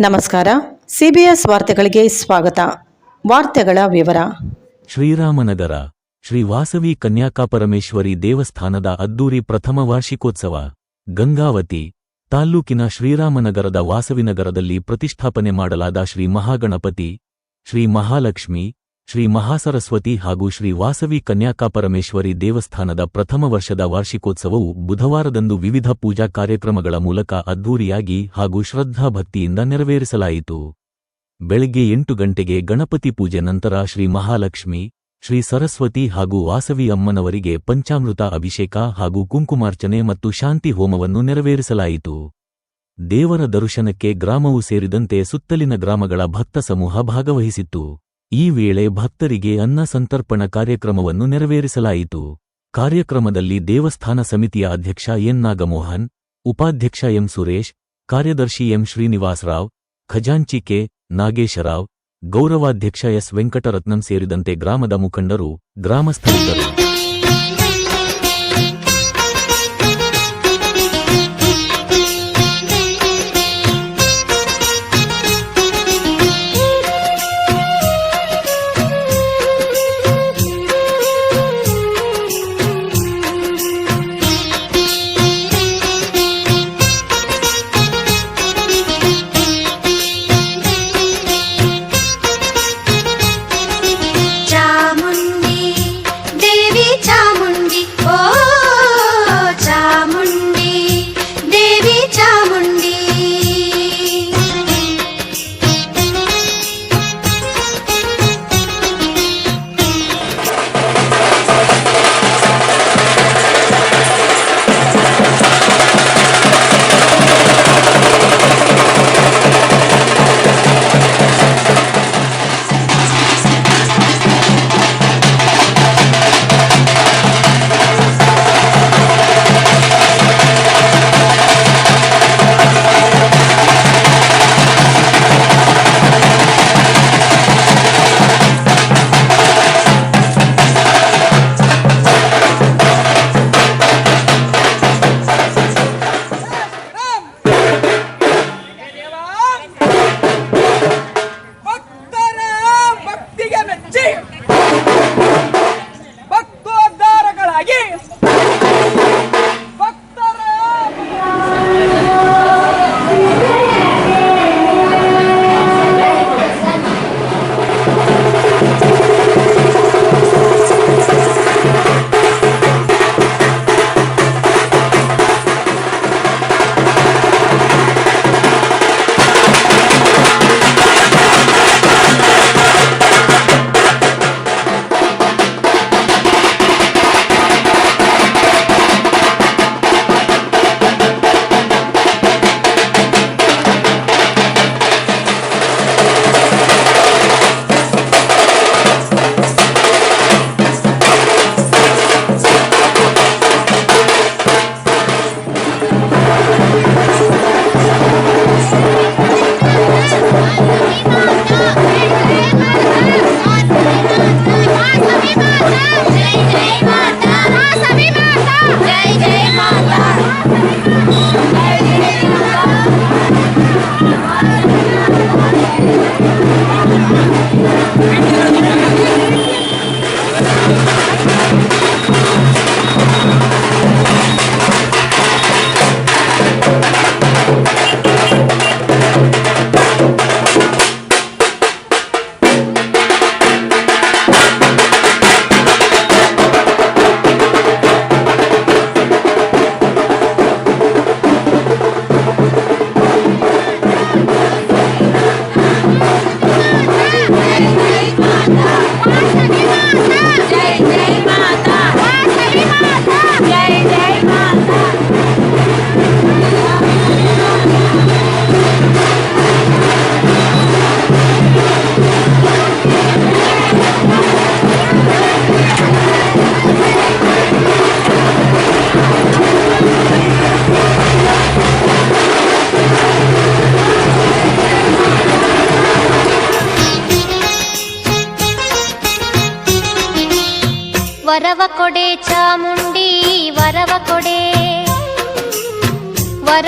ನಮಸ್ಕಾರ. ಸಿಬಿಎಸ್ ವಾರ್ತೆಗಳಿಗೆ ಸ್ವಾಗತ. ವಾರ್ತೆಗಳ ವಿವರ. ಶ್ರೀರಾಮನಗರ, ಶ್ರೀ ವಾಸವಿ ಕನ್ಯಾಕಾಪರಮೇಶ್ವರಿ ದೇವಸ್ಥಾನದ ಅದ್ದೂರಿ ಪ್ರಥಮ ವಾರ್ಷಿಕೋತ್ಸವ, ಗಂಗಾವತಿ, ತಾಲ್ಲೂಕಿನ ಶ್ರೀರಾಮನಗರದ ವಾಸವಿನಗರದಲ್ಲಿ ಪ್ರತಿಷ್ಠಾಪನೆ ಮಾಡಲಾದ ಶ್ರೀ ಮಹಾಗಣಪತಿ, ಶ್ರೀ ಮಹಾಲಕ್ಷ್ಮಿ ಶ್ರೀ ಮಹಾಸರಸ್ವತಿ ಹಾಗೂ ಶ್ರೀ ವಾಸವಿ ಕನ್ಯಾಕಾಪರಮೇಶ್ವರಿ ದೇವಸ್ಥಾನದ ಪ್ರಥಮ ವರ್ಷದ ವಾರ್ಷಿಕೋತ್ಸವವು ಬುಧವಾರದಂದು ವಿವಿಧ ಪೂಜಾ ಕಾರ್ಯಕ್ರಮಗಳ ಮೂಲಕ ಅದ್ದೂರಿಯಾಗಿ ಹಾಗೂ ಶ್ರದ್ಧಾಭಕ್ತಿಯಿಂದ ನೆರವೇರಿಸಲಾಯಿತು. ಬೆಳಗ್ಗೆ ಎಂಟು ಗಂಟೆಗೆ ಗಣಪತಿ ಪೂಜೆ ನಂತರ ಶ್ರೀ ಮಹಾಲಕ್ಷ್ಮಿ, ಶ್ರೀ ಸರಸ್ವತಿ ಹಾಗೂ ವಾಸವಿ ಅಮ್ಮನವರಿಗೆ ಪಂಚಾಮೃತ ಅಭಿಷೇಕ ಹಾಗೂ ಕುಂಕುಮಾರ್ಚನೆ ಮತ್ತು ಶಾಂತಿ ಹೋಮವನ್ನು ನೆರವೇರಿಸಲಾಯಿತು. ದೇವರ ದರ್ಶನಕ್ಕೆ ಗ್ರಾಮವು ಸೇರಿದಂತೆ ಸುತ್ತಲಿನ ಗ್ರಾಮಗಳ ಭಕ್ತ ಸಮೂಹ ಭಾಗವಹಿಸಿತ್ತು. ಈ ವೇಳೆ ಭಕ್ತರಿಗೆ ಅನ್ನ ಸಂತರ್ಪಣ ಕಾರ್ಯಕ್ರಮವನ್ನು ನೆರವೇರಿಸಲಾಯಿತು. ಕಾರ್ಯಕ್ರಮದಲ್ಲಿ ದೇವಸ್ಥಾನ ಸಮಿತಿಯ ಅಧ್ಯಕ್ಷ ಎನ್ ನಾಗಮೋಹನ್, ಉಪಾಧ್ಯಕ್ಷ ಎಂ ಸುರೇಶ್, ಕಾರ್ಯದರ್ಶಿ ಎಂ ಶ್ರೀನಿವಾಸರಾವ್, ಖಜಾಂಚಿ ಕೆ ನಾಗೇಶರಾವ್, ಗೌರವಾಧ್ಯಕ್ಷ ಎಸ್ ವೆಂಕಟರತ್ನಂ ಸೇರಿದಂತೆ ಗ್ರಾಮದ ಮುಖಂಡರು, ಗ್ರಾಮಸ್ಥರಿದ್ದರು.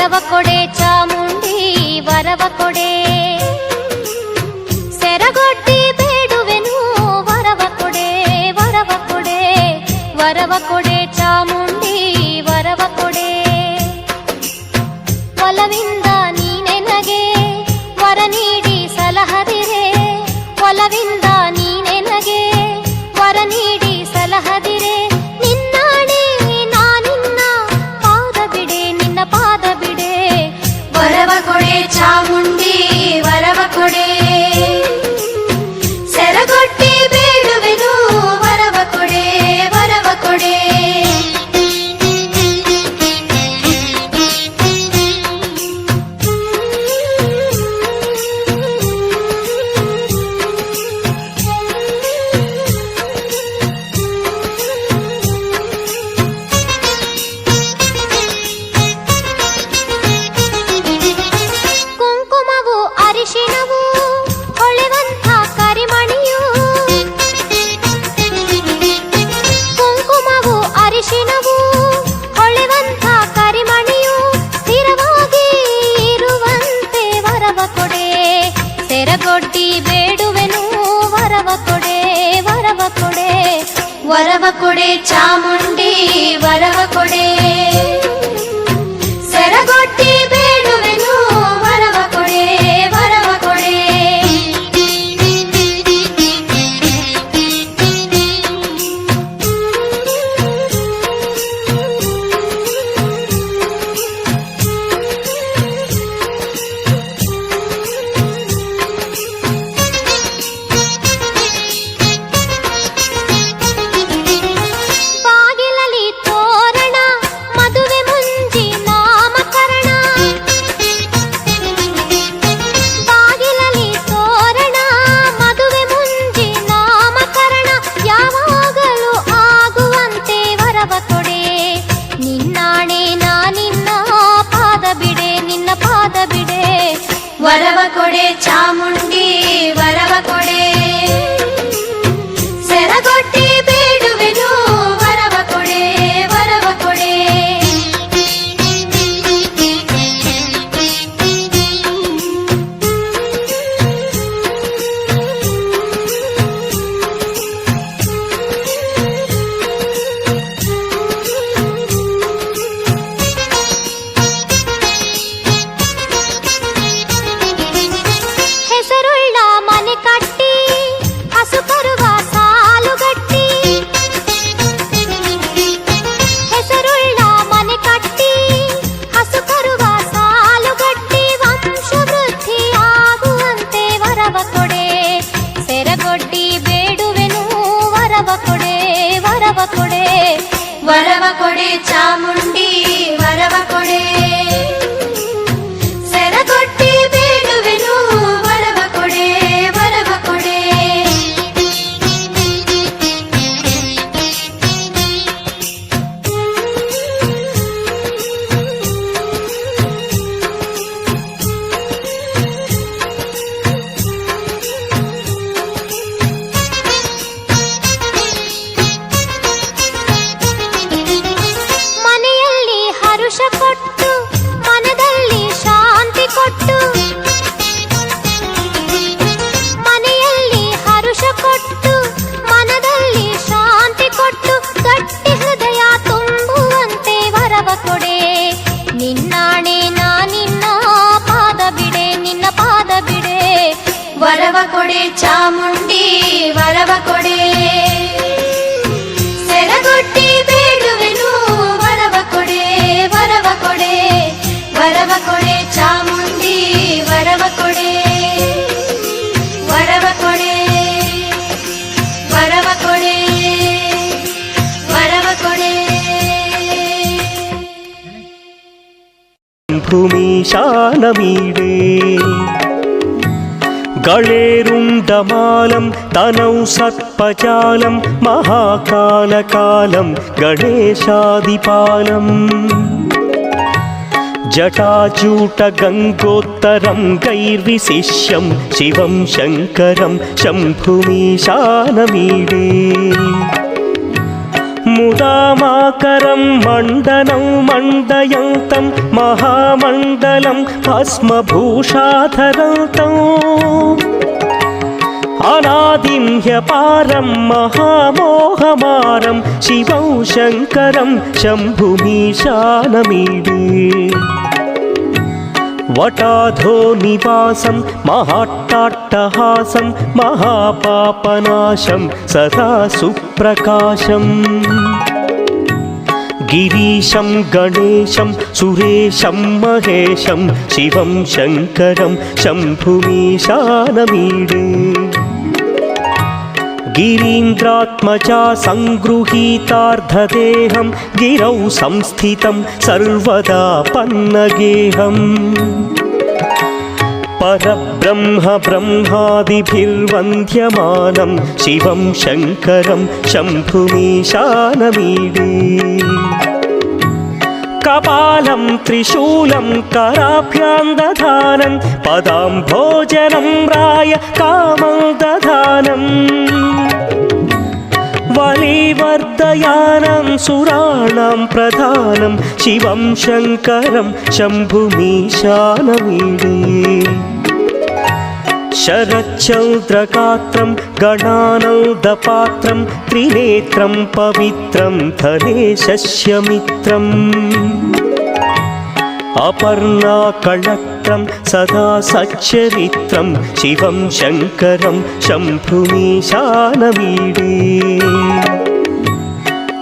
వరవ కొడే చాముండి వరవ కొడే ವರವ ಕೊಡೆ ಚಾಮುಂಡಿ ವರವ ಕೊಡೆ চামড়া వరవ కొడే చాముండి ಚಾಮುಂಡಿ ವರವ ಕೊಡೆ ಸೆರಗೊಟ್ಟಿ ಬೇಡುವೆನು ವರವ ಕೊಡೆ ವರವ ಕೊಡೆ ವರವ ಕೊಡೆ ಚಾಮುಂಡಿ ವರವ ಕೊಡೆ ವರವ ಕೊಡೆ ವರವ ಕೊಡೆ ವರವ ಕೊಡೆ ഭൂമിശാനമീടേ കളേറും कुण्डमालं तनौ सत्पचालं महाकालकालं गणेशादिपालम् जटाजूटगङ्गोत्तरं गैर्विशिष्यं शिवं शङ्करं शम्भुमीशानमीडे मुदामाकरं मण्डनं मण्डयन्तं महामण्डलं भस्मभूषाधरन्तम् అనాదిం హ్యపారం మహామోహమారం శివం శంకరం శంభుమీశానమీడే. వటాధో నివాసం మహాట్టాట్టహాసం మహాపాపనాశం సదా సుప్రకాశం. గిరీశం గణేశం సురేశం మహేశం శివం శంకరం శంభుమీశానమీడే. గిరీంద్రాత్మజా సంగృహీతార్ధదేహం గిరౌ సంస్థితం సర్వదా పన్నగేహం పరబ్రహ్మ బ్రహ్మాదిభిర్వంద్యమానం శివం శంకరం శంభుమీశానమీడే కపాలం త్రిశూలం కరాభ్యాం దధానం పదాం భోజనం రాయ కామం దధానం వలీవర్ధయానం సురాణం ప్రధానం శివం శంకరం శంభుమీశానమీడే శరచ్చౌద్రగాత్రం గణానౌదపాత్రం త్రినేత్రం పవిత్రం ధనేశస్యమిత్రం అపర్ణాకళత్రం సదా సచ్చరిత్రం శివం శంకరం శంభుమీశానమీడే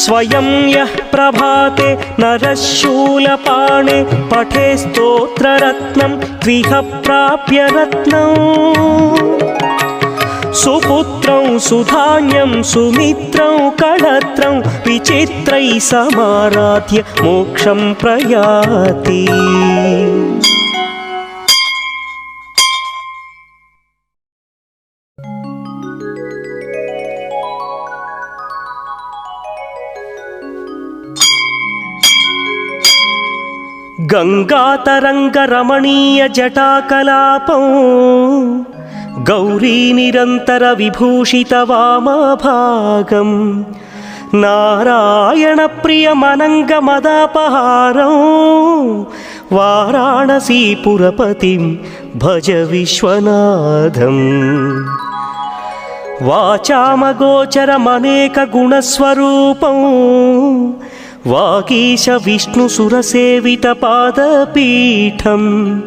స్వయం యః ప్రభాతే నరశూలపాణే పఠే స్తోత్రరత్నం ద్విహ ప్రాప్య రత్నం సుపుత్రం సుధాన్యం సుమిత్రం కళత్రం విచిత్రై సమారాధ్య మోక్షం ప్రయాతి గంగాతరంగరమణీయ జటాకలాపం గౌరీ నిరంతర విభూషిత వామభాగం నారాయణ ప్రియమనంగ మదాపహారం వారాణసీపురపతిం భజ విశ్వనాథం. వాచామగోచరమనేక గుణస్వరూపం వాగీశ విష్ణు సురసేవిత పాదపీఠం.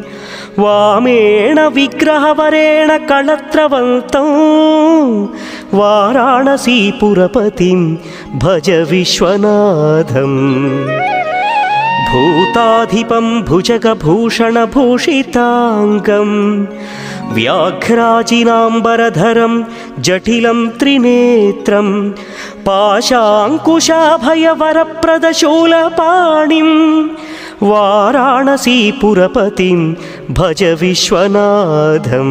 వామేణ విగ్రహవరేణ కళత్రవంతం. వారాణసీపురపతిం భజ విశ్వనాథం భూతాధిపం భుజగభూషణభూషితాంగం వ్యాఘ్రాజినాంబరధరం జటిలం త్రినేత్రం పాశాంకుశాభయవరప్రదశూలపాణిం వారాణసీపురపతిం భజ విశ్వనాథం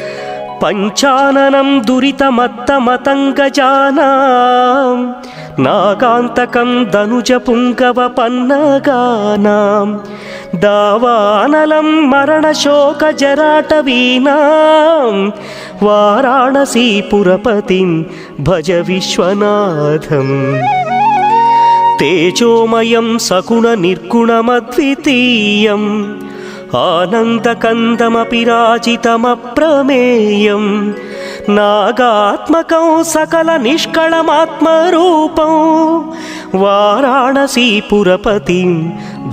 పంచబాణం నాగాధిపారచిత భాసుర కర్ణపూరం వారాణసీపురపతిం భజ విశ్వనాథం. పంచాననం దురితమత్తమతంగజానాం నాగాంతకం ధనుజ పుంగవ పన్నగానాం దావానలం మరణశోక జరాటవీనాం వారాణసీపురపతిం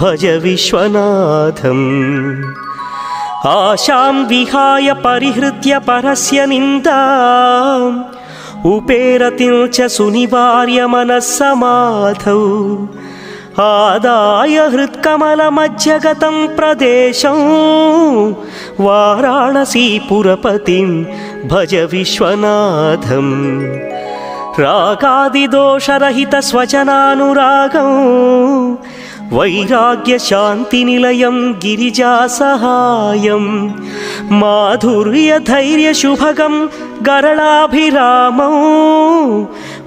భజ విశ్వనాథం. తేజోమయం సగుణ నిర్గుణమద్వితీయం ఆనందకందమపి రాజితమప్రమేయం నాగాత్మకం సకల నిష్కళమాత్మరూపం వారాణసీపురపతిం ఆదాయ హృత్కమల మధ్యగతం ప్రదేశం వారాణసీపురపతిం భజ విశ్వనాథం. రాగాదిదోషరహిత స్వచనానురాగం వైరాగ్య శాంతి నిలయం గిరిజా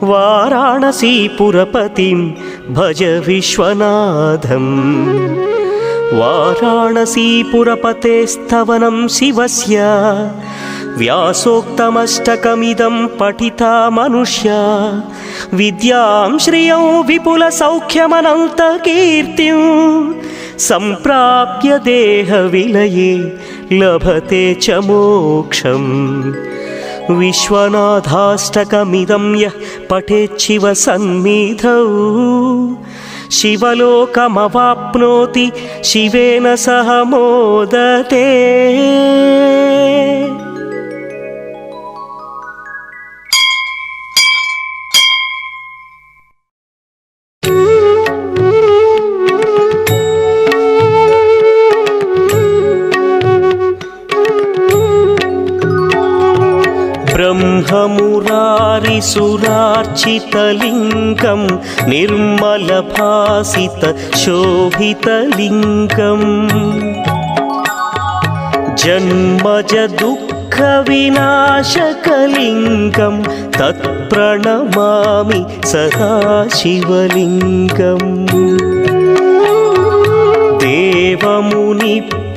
वाराणसीपुरपतिं भज विश्वनाथम् वाराणसीपुरपते स्तवनं शिवस्य व्यासोक्तमष्टकमिदं पठिता मनुष्या विद्यां श्रियं विपुलसौख्यमनन्तकीर्तिं सम्प्राप्य देहविलये लभते च मोक्षम् विश्वनाथाष्टकमिदं यः पठेच्छिव सन्निधौ शिवलोकमवाप्नोति शिवेन सह मोदते ब्रह्ममुरारिसुरार्चितलिङ्गं निर्मलभासित शोभितलिङ्गम् जन्मज दुःखविनाशकलिङ्गं तत्प्रणमामि सदा शिवलिङ्गम्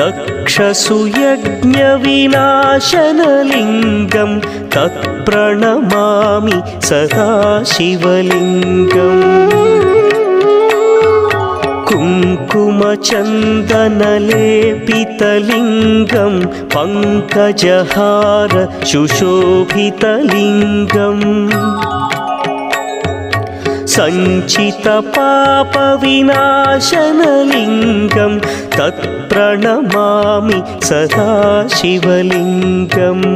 दक्षसुयज्ञविनाशनलिङ्गं तत्प्रणमामि सदा शिवलिङ्गम् कुङ्कुमचन्दनलेपितलिङ्गं पङ्कजहार सुशोभितलिङ्गम् सञ्चितपापविनाशनलिङ्गं तत्प्रणमामि सदा शिवलिङ्गम्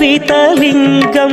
देवगणार्चितसेवितलिङ्गं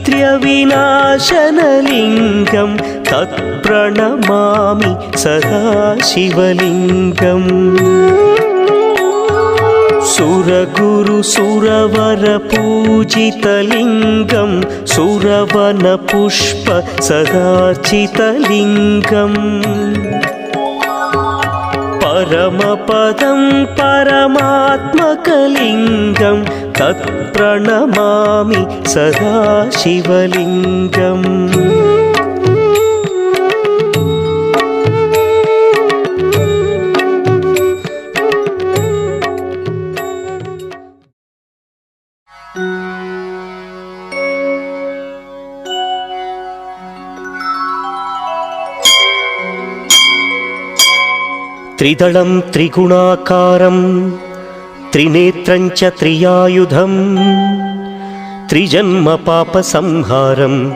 अष्टदरिद्र्यविनाशनलिङ्गं तत्प्रणमामि सदा शिवलिङ्गम् सुरगुरुसुरवरपूजितलिङ्गं सुरवनपुष्प सदार्चितलिङ्गम् परमपदं परमात्मकलिङ्गं तत्प्रणमामि सदा शिवलिङ्गम् త్రిదళం త్రిగుణాకారం త్రినేత్రం చ త్రియాయుధం త్రిజన్మ పాప సంహారం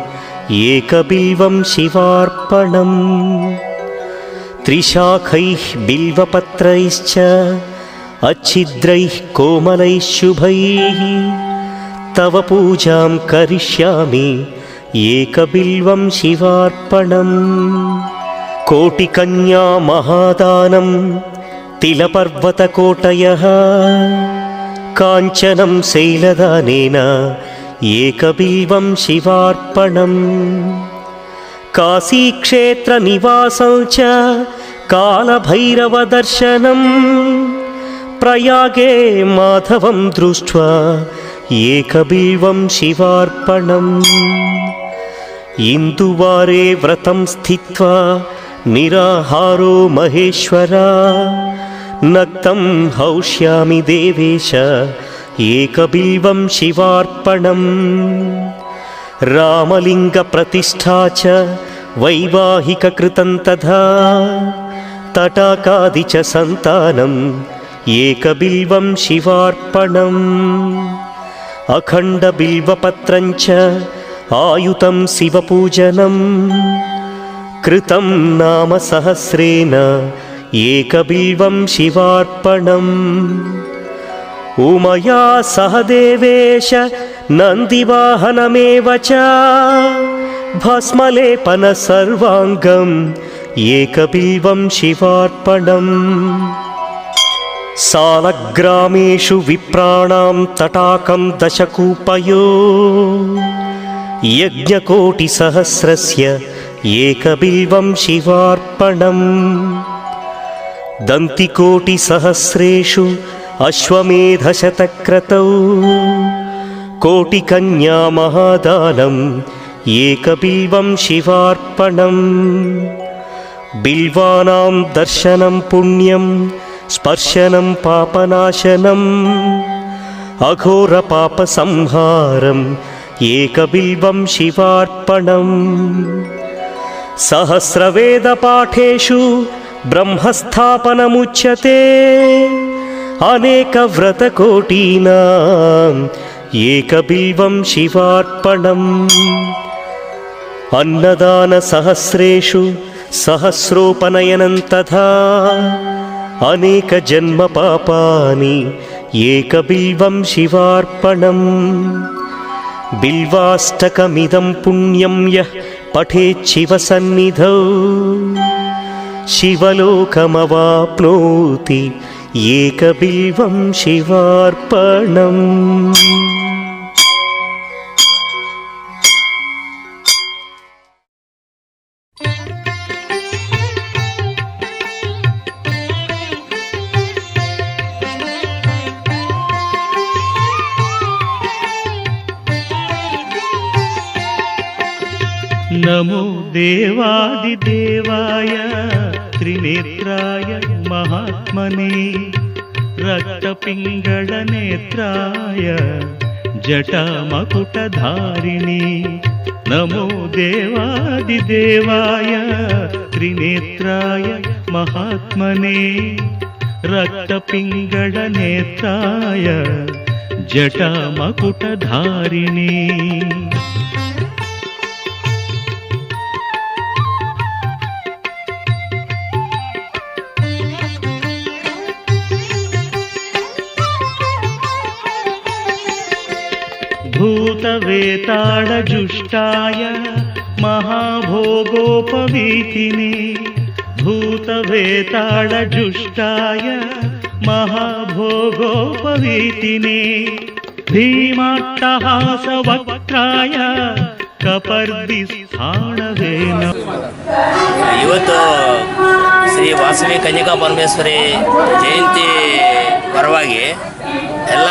ఏకబిల్వం శివార్పణం. త్రిశాఖై బిల్వపత్రైశ్చ అచ్ఛిద్రై కోమలై శుభై. తవ పూజాం కరిష్యామి ఏకబిల్వం శివార్పణం. कोटिकन्या महादानं तिलपर्वतकोटयः काञ्चनं शैलदानेन एकबिल्वं शिवार्पणम् काशीक्षेत्रनिवासं च कालभैरवदर्शनं प्रयागे माधवं दृष्ट्वा एकबिल्वं शिवार्पणम् इन्दुवारे व्रतं स्थित्वा निराहारो महेश्वरा नक्तं हौष्यामि देवेश एकबिल्वं शिवार्पणम् रामलिङ्गप्रतिष्ठा च वैवाहिककृतं तथा तटाकादि च सन्तानम् एकबिल्वं शिवार्पणम् अखण्डबिल्वपत्रं च आयुतं शिवपूजनं कृतं नाम सहस्रेण एकबिल्वं शिवार्पणम् उमया सह देवेश नन्दिवाहनमेव च भस्मलेपन सर्वाङ्गम् एकबिल्वं शिवार्पणम् सालग्रामेषु विप्राणां तटाकं दशकूपयो यज्ञकोटिसहस्रस्य एकबिल्वं शिवार्पणम् दन्तिकोटिसहस्रेषु अश्वमेधशतक्रतौ कोटिकन्या महादानम् एकबिल्वं शिवार्पणम् बिल्वानां दर्शनं पुण्यं स्पर्शनं पापनाशनम् अघोरपापसंहारम् एकबिल्वं शिवार्पणम् सहस्रवेदपाठेषु ब्रह्मस्थापनमुच्यते अनेकव्रतकोटीनाम् एकबिल्वं शिवार्पणम् अन्नदानसहस्रेषु सहस्रोपनयनं तथा अनेकजन्मपापानि एकबिल्वं शिवार्पणम् बिल्वाष्टकमिदं पुण्यं यः पठेच्छिवसन्निधौ शिवलोकमवाप्नोति एकबिल्वं शिवार्पणम् నమో దేవాది దేవాయ త్రినేత్రాయ మహాత్మనే రక్తపింగళనేత్రాయ జటమకుటారిణి నమో దేవాది దేవాయ త్రినేత్రాయ మహాత్మనే రక్తపింగళనేత్రాయ జటామకుటధారిణి भूतवेताडजुष्टाय महाभोगोपवीतिने भूतवेताडजुष्टाय महाभोगोपवीतिने भीमाट्टहासवक्त्राय कपर्दिस्थाणवेन ಇವತ್ತು ಶ್ರೀ ವಾಸವಿ ಕನ್ಯಕಾ ಪರಮೇಶ್ವರಿ ಜಯಂತಿ ಪರವಾಗಿ ಎಲ್ಲ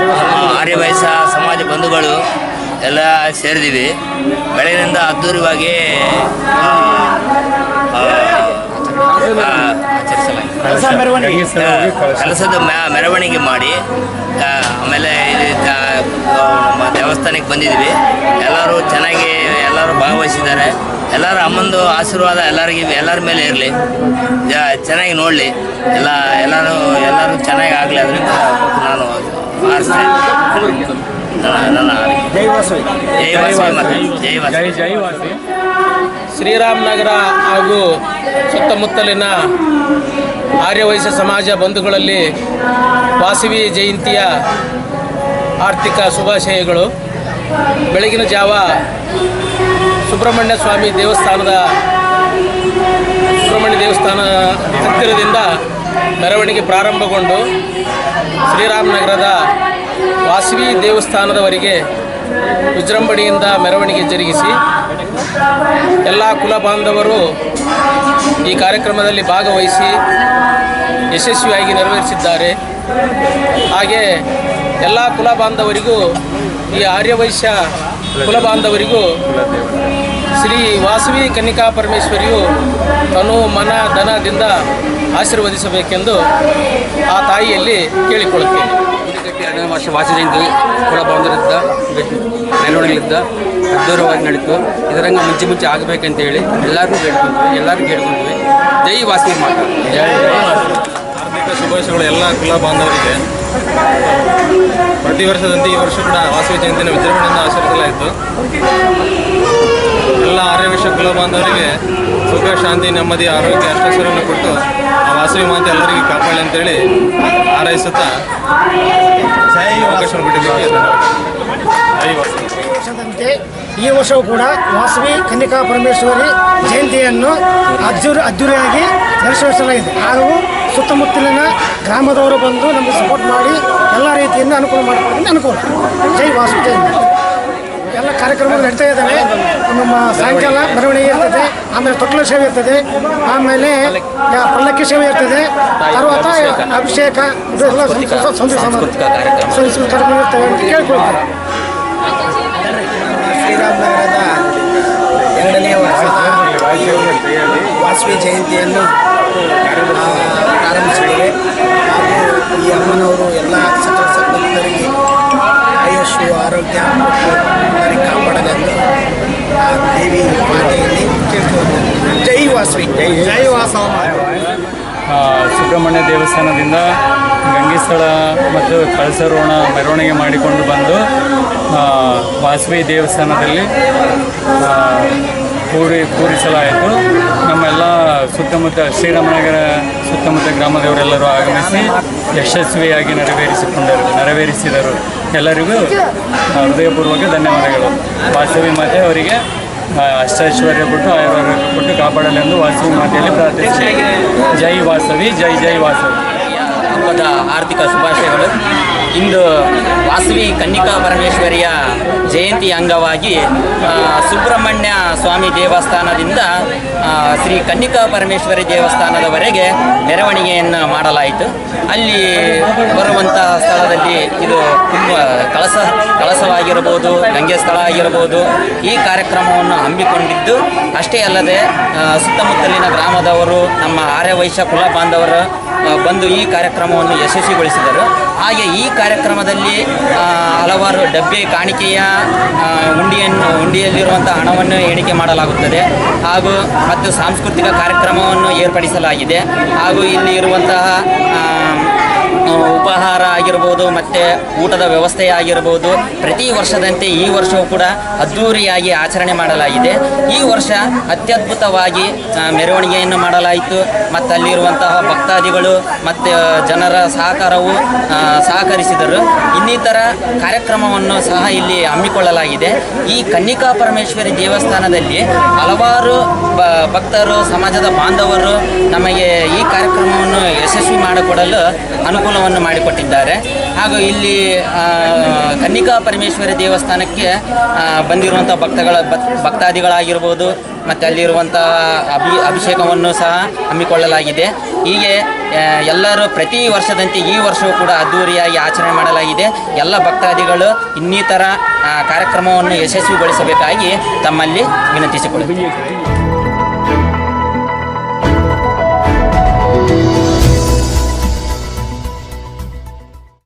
ನಮ್ಮ ಆರ್ಯವಯಸ್ಸ ಸಮಾಜ ಬಂಧುಗಳು ಎಲ್ಲ ಸೇರಿದೀವಿ. ಬೆಳಗಿನಿಂದ ಅದ್ಧೂರಿಯಾಗಿ ಕೆಲಸದ ಮೆರವಣಿಗೆ ಮಾಡಿ ಆಮೇಲೆ ನಮ್ಮ ದೇವಸ್ಥಾನಕ್ಕೆ ಬಂದಿದ್ವಿ ಎಲ್ಲರೂ ಚೆನ್ನಾಗಿ ಎಲ್ಲರೂ ಭಾಗವಹಿಸಿದ್ದಾರೆ. ಎಲ್ಲರ ಅಮ್ಮಂದು ಆಶೀರ್ವಾದ ಎಲ್ಲರಿಗೂ ಎಲ್ಲರ ಮೇಲೆ ಇರಲಿ. ಚೆನ್ನಾಗಿ ನೋಡಲಿ. ಎಲ್ಲ ಎಲ್ಲರೂ ಎಲ್ಲರೂ ಚೆನ್ನಾಗಿ ಆಗಲಿ ಅದರಿಂದ ನಾನು ಶ್ರೀರಾಮನಗರ ಹಾಗೂ ಸುತ್ತಮುತ್ತಲಿನ ಆರ್ಯವೈಶ್ಯ ಸಮಾಜ ಬಂಧುಗಳಲ್ಲಿ ವಾಸವಿ ಜಯಂತಿಯ ಆರ್ಥಿಕ ಶುಭಾಶಯಗಳು. ಬೆಳಗಿನ ಜಾವ ಸುಬ್ರಹ್ಮಣ್ಯ ಸ್ವಾಮಿ ದೇವಸ್ಥಾನದ ಸುಬ್ರಹ್ಮಣ್ಯ ದೇವಸ್ಥಾನ ಹತ್ತಿರದಿಂದ ಮೆರವಣಿಗೆ ಪ್ರಾರಂಭಗೊಂಡು ಶ್ರೀರಾಮನಗರದ ವಾಸವಿ ದೇವಸ್ಥಾನದವರಿಗೆ ವಿಜೃಂಭಣೆಯಿಂದ ಮೆರವಣಿಗೆ ಜರುಗಿಸಿ ಎಲ್ಲ ಕುಲ ಬಾಂಧವರು ಈ ಕಾರ್ಯಕ್ರಮದಲ್ಲಿ ಭಾಗವಹಿಸಿ ಯಶಸ್ವಿಯಾಗಿ ನೆರವೇರಿಸಿದ್ದಾರೆ. ಹಾಗೆ ಎಲ್ಲ ಕುಲ ಬಾಂಧವರಿಗೂ ಈ ಆರ್ಯವೈಶ್ಯ ಕುಲ ಬಾಂಧವರಿಗೂ ಶ್ರೀ ವಾಸವಿ ಕನ್ನಿಕಾ ಪರಮೇಶ್ವರಿಯು ತನು ಮನ ಧನದಿಂದ ಆಶೀರ್ವದಿಸಬೇಕೆಂದು ಆ ತಾಯಿಯಲ್ಲಿ ಕೇಳಿಕೊಳ್ಳುತ್ತೇನೆ. ಎರಡನೇ ವರ್ಷ ವಾಸಿ ಜಯಂತಿ ಕೂಡ ಬಂದಿರುತ್ತ ಮೆರವಣಿಗೆಲಿದ್ದ ಅದ್ದೂರವಾಗಿ ನಡೀತು. ಇದರಂಗ ಮುಂಚೆ ಮುಂಚೆ ಆಗಬೇಕಂತ ಹೇಳಿ ಎಲ್ಲರಿಗೂ ಕೇಳ್ಕೊಂತೀವಿ ಎಲ್ಲರಿಗೂ ಕೇಳ್ಕೊಂಡ್ವಿ. ಜೈ ವಾಸವಿ ಮಾತಾ. ಹಾರ್ದಿಕ ಶುಭಾಶಯಗಳು ಎಲ್ಲ ಕುಲ ಬಾಂಧವರಿಗೆ. ಪ್ರತಿ ವರ್ಷದಂತೆ ಈ ವರ್ಷ ಕೂಡ ವಾಸವಿ ಜಯಂತಿನ ವಿಜೃಂಭಣೆಯಿಂದ ಆಚರಿಸಲಾಯಿತು. ಎಲ್ಲ ಆರ್ಯವೈಶ್ಯ ಕುಲ ಬಾಂಧವರಿಗೆ ಸುಖ, ಶಾಂತಿ, ನೆಮ್ಮದಿ, ಆರೋಗ್ಯ ಅಷ್ಟೈಶ್ವರ್ಯವನ್ನು ಕೊಟ್ಟು ಆ ವಾಸವಿ ಮಾತೆ ಎಲ್ಲರಿಗೂ ಕಾಪಾಡಿ ಅಂತೇಳಿ ಹಾರೈಸುತ್ತಾ ಅವಕಾಶ ಬಿಟ್ಟಿದ್ದಕ್ಕೆ ಧನ್ಯವಾದ ಜೈ ವಾಸವಿ. ವರ್ಷದಂತೆ ಈ ವರ್ಷವೂ ಕೂಡ ವಾಸವಿ ಕನ್ನಿಕಾ ಪರಮೇಶ್ವರಿ ಜಯಂತಿಯನ್ನು ಅದ್ದೂರಿ ಅದ್ದೂರಿಯಾಗಿ ನೆರವೇರಿಸಲಾಗಿದೆ ಹಾಗೂ ಸುತ್ತಮುತ್ತಲಿನ ಗ್ರಾಮದವರು ಬಂದು ನಮಗೆ ಸಪೋರ್ಟ್ ಮಾಡಿ ಎಲ್ಲ ರೀತಿಯಿಂದ ಅನುಕೂಲ ಮಾಡಿಕೊಡೋದನ್ನು ಅನುಕೂಲ. ಜೈ ವಾಸು, ಜೈ ಎಲ್ಲ ಕಾರ್ಯಕ್ರಮಗಳು ನಡೀತಾ ಇದ್ದಾವೆ. ನಮ್ಮ ಸಾಯಂಕಾಲ ಮೆರವಣಿಗೆ ಇರ್ತದೆ, ಆಮೇಲೆ ತೊಟ್ಲ ಸೇವೆ ಇರ್ತದೆ, ಆಮೇಲೆ ಪಲ್ಲಕ್ಕಿ ಸೇವೆ ಇರ್ತದೆ ತರುవాత ಅಭಿಷೇಕ, ಇದೆಲ್ಲ ಸಂಸ್ಕೃತಿ ಸಂಸ್ಕೃತಿ ಕಾರ್ಯಕ್ರಮ ಇರ್ತವೆ ಅಂತ ಕೇಳ್ಕೊಳ್ತಾರೆ. ಎರಡನೇ ವರ್ಷದ ವಾಸವಿ ಜಯಂತಿಯನ್ನು ಪ್ರಾರಂಭಿಸಿದ್ದೇವೆ. ಹಾಗೂ ಈ ಅಮ್ಮನವರು ಎಲ್ಲ ಸಕಲ ಸಂಬಂಧಿಕರಿಗೆ ಆಯುಷು ಆರೋಗ್ಯ ಕಾಪಾಡಲೆಂದು ಆ ದೇವಿ ಮಾತೆಯಲ್ಲಿ ಜೈ ವಾಸವಿ. ಜೈ ವಾಸವ. ಆ, ಸುಬ್ರಹ್ಮಣ್ಯ ದೇವಸ್ಥಾನದಿಂದ ಗಂಗೆಸ್ಥಳ ಮತ್ತು ಕಳಸರೋಣ ಮೆರವಣಿಗೆ ಮಾಡಿಕೊಂಡು ಬಂದು ವಾಸವಿ ದೇವಸ್ಥಾನದಲ್ಲಿ ಪೂರಿ ಪೂರಿಸಲಾಯಿತು. ನಮ್ಮೆಲ್ಲ ಸುತ್ತಮುತ್ತ ಶ್ರೀರಾಮನಗರ, ಸುತ್ತಮುತ್ತ ಗ್ರಾಮದವರೆಲ್ಲರೂ ಆಗಮಿಸಿ ಯಶಸ್ವಿಯಾಗಿ ನೆರವೇರಿಸಿಕೊಂಡರು, ನೆರವೇರಿಸಿದರು. ಎಲ್ಲರಿಗೂ ಹೃದಯಪೂರ್ವಕ ಧನ್ಯವಾದಗಳು. ವಾಸವಿ ಮಾತೆ ಅವರಿಗೆ ಅಷ್ಟೈಶ್ವರ್ಯ ಕೊಟ್ಟು ಆಯುರ್ವೇದ ಕೊಟ್ಟು ಕಾಪಾಡಲೆಂದು ವಾಸವಿ ಮಾತೆಯಲ್ಲಿ ಪ್ರಾರ್ಥಿಸಿ ಜೈ ವಾಸವಿ, ಜೈ ಜೈ ವಾಸವಿ. ಹಬ್ಬದ ಆರ್ಥಿಕ ಶುಭಾಶಯಗಳು. ಇಂದು ವಾಸವಿ ಕನ್ನಿಕಾ ಪರಮೇಶ್ವರಿಯ ಜಯಂತಿ ಅಂಗವಾಗಿ ಸುಬ್ರಹ್ಮಣ್ಯ ಸ್ವಾಮಿ ದೇವಸ್ಥಾನದಿಂದ ಶ್ರೀ ಕನ್ನಿಕಾ ಪರಮೇಶ್ವರಿ ದೇವಸ್ಥಾನದವರೆಗೆ ಮೆರವಣಿಗೆಯನ್ನು ಮಾಡಲಾಯಿತು. ಅಲ್ಲಿ ಬರುವಂತಹ ಸ್ಥಳದಲ್ಲಿ ಇದು ತುಂಬ ಕಳಸ ಕಳಸವಾಗಿರ್ಬೋದು ಗಂಗೆ ಸ್ಥಳ ಆಗಿರ್ಬೋದು ಈ ಕಾರ್ಯಕ್ರಮವನ್ನು ಹಮ್ಮಿಕೊಂಡಿದ್ದು ಅಷ್ಟೇ ಅಲ್ಲದೆ ಸುತ್ತಮುತ್ತಲಿನ ಗ್ರಾಮದವರು, ನಮ್ಮ ಆರ್ಯವೈಶ್ಯ ಕುಲ ಬಾಂಧವರು ಬಂದು ಈ ಕಾರ್ಯಕ್ರಮವನ್ನು ಯಶಸ್ವಿಗೊಳಿಸಿದರು. ಹಾಗೆ ಈ ಕಾರ್ಯಕ್ರಮದಲ್ಲಿ ಹಲವಾರು ಡಬ್ಬೆ, ಕಾಣಿಕೆಯ ಉಂಡಿಯನ್ನು ಉಂಡಿಯಲ್ಲಿರುವಂಥ ಹಣವನ್ನು ಎಣಿಕೆ ಮಾಡಲಾಗುತ್ತದೆ. ಹಾಗೂ ಮತ್ತು ಸಾಂಸ್ಕೃತಿಕ ಕಾರ್ಯಕ್ರಮವನ್ನು ಏರ್ಪಡಿಸಲಾಗಿದೆ. ಹಾಗೂ ಇಲ್ಲಿ ಇರುವಂತಹ ಉಪಹಾರ ಆಗಿರ್ಬೋದು ಮತ್ತು ಊಟದ ವ್ಯವಸ್ಥೆ ಆಗಿರ್ಬೋದು, ಪ್ರತಿ ವರ್ಷದಂತೆ ಈ ವರ್ಷವೂ ಕೂಡ ಅದ್ಧೂರಿಯಾಗಿ ಆಚರಣೆ ಮಾಡಲಾಗಿದೆ. ಈ ವರ್ಷ ಅತ್ಯದ್ಭುತವಾಗಿ ಮೆರವಣಿಗೆಯನ್ನು ಮಾಡಲಾಯಿತು. ಮತ್ತು ಅಲ್ಲಿರುವಂತಹ ಭಕ್ತಾದಿಗಳು ಮತ್ತು ಜನರ ಸಹಕಾರವು ಸಹಕರಿಸಿದರು. ಇನ್ನಿತರ ಕಾರ್ಯಕ್ರಮವನ್ನು ಸಹ ಇಲ್ಲಿ ಹಮ್ಮಿಕೊಳ್ಳಲಾಗಿದೆ. ಈ ಕನ್ನಿಕಾ ಪರಮೇಶ್ವರಿ ದೇವಸ್ಥಾನದಲ್ಲಿ ಹಲವಾರು ಭಕ್ತರು, ಸಮಾಜದ ಬಾಂಧವರು ನಮಗೆ ಈ ಕಾರ್ಯಕ್ರಮವನ್ನು ಯಶಸ್ವಿ ಮಾಡಿಕೊಡಲು ಅನುಕೂಲವನ್ನು ಮಾಡಿಕೊಟ್ಟಿದ್ದಾರೆ. ಹಾಗೂ ಇಲ್ಲಿ ಕನ್ನಿಕಾ ಪರಮೇಶ್ವರಿ ದೇವಸ್ಥಾನಕ್ಕೆ ಬಂದಿರುವಂಥ ಭಕ್ತಗಳ, ಭಕ್- ಭಕ್ತಾದಿಗಳಾಗಿರ್ಬೋದು, ಮತ್ತು ಅಲ್ಲಿರುವಂಥ ಅಭಿ, ಅಭಿಷೇಕವನ್ನು ಸಹ ಹಮ್ಮಿಕೊಳ್ಳಲಾಗಿದೆ. ಹೀಗೆ ಎಲ್ಲರೂ ಪ್ರತಿ ವರ್ಷದಂತೆ ಈ ವರ್ಷವೂ ಕೂಡ ಅದ್ಧೂರಿಯಾಗಿ ಆಚರಣೆ ಮಾಡಲಾಗಿದೆ. ಎಲ್ಲ ಭಕ್ತಾದಿಗಳು ಇನ್ನಿತರ ಕಾರ್ಯಕ್ರಮವನ್ನು ಯಶಸ್ವಿಗೊಳಿಸಬೇಕಾಗಿ ತಮ್ಮಲ್ಲಿ ವಿನಂತಿಸಿಕೊಳ್ಳುತ್ತೇವೆ